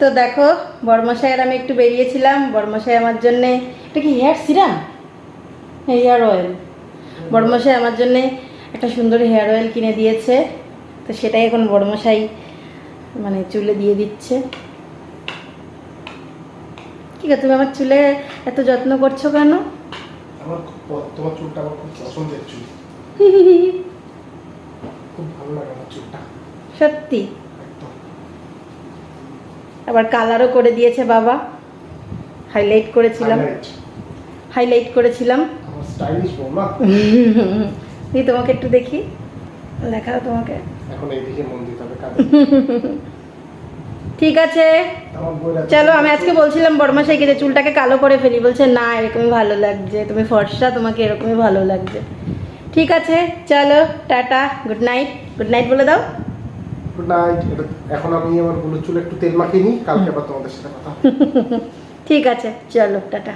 তো দেখো বড়মশাইয়ের আমি একটু বেরিয়েছিলাম। বড়মশাই আমার জন্যে এটা কি হেয়ার সিরাম হেয়ার অয়েল বড়মশাই আমার জন্যে একটা সুন্দর হেয়ার অয়েল কিনে দিয়েছে। তো সেটাই এখন বড়মশাই মানে চুলে দিয়ে দিচ্ছে। ঠিক আছে তুমি আমার চুলে এত যত্ন করছ কেন? আমার তোমার চুলটা আমার খুব পছন্দের চুল। খুব ভালো লাগে আমার চুলটা। সত্যি? আবার কালারও করে দিয়েছে বাবা। হাইলাইট করেছিলাম। হাইলাইট করেছিলাম। দিয়ে তোমাকে একটু দেখি। দেখাও তোমাকে। এখন এই মন দিতে হবে ঠিক আছে। চলো আমি আজকে বলছিলাম বড়মাসাইকে যে চুলটাকে কালো করে ফেলি। বলছে না এরকমই ভালো লাগছে। তুমি ফর্সা তোমাকে এরকমই ভালো লাগছে। ঠিক আছে চলো tata good night good night বলে দাও। গুড নাইট এখন আমি আমার হলুদ চুলে একটু তেল মাখিয়ে নিই, কালকে আবার তোমাদের সাথে কথা ঠিক আছে, চলো, টাটা।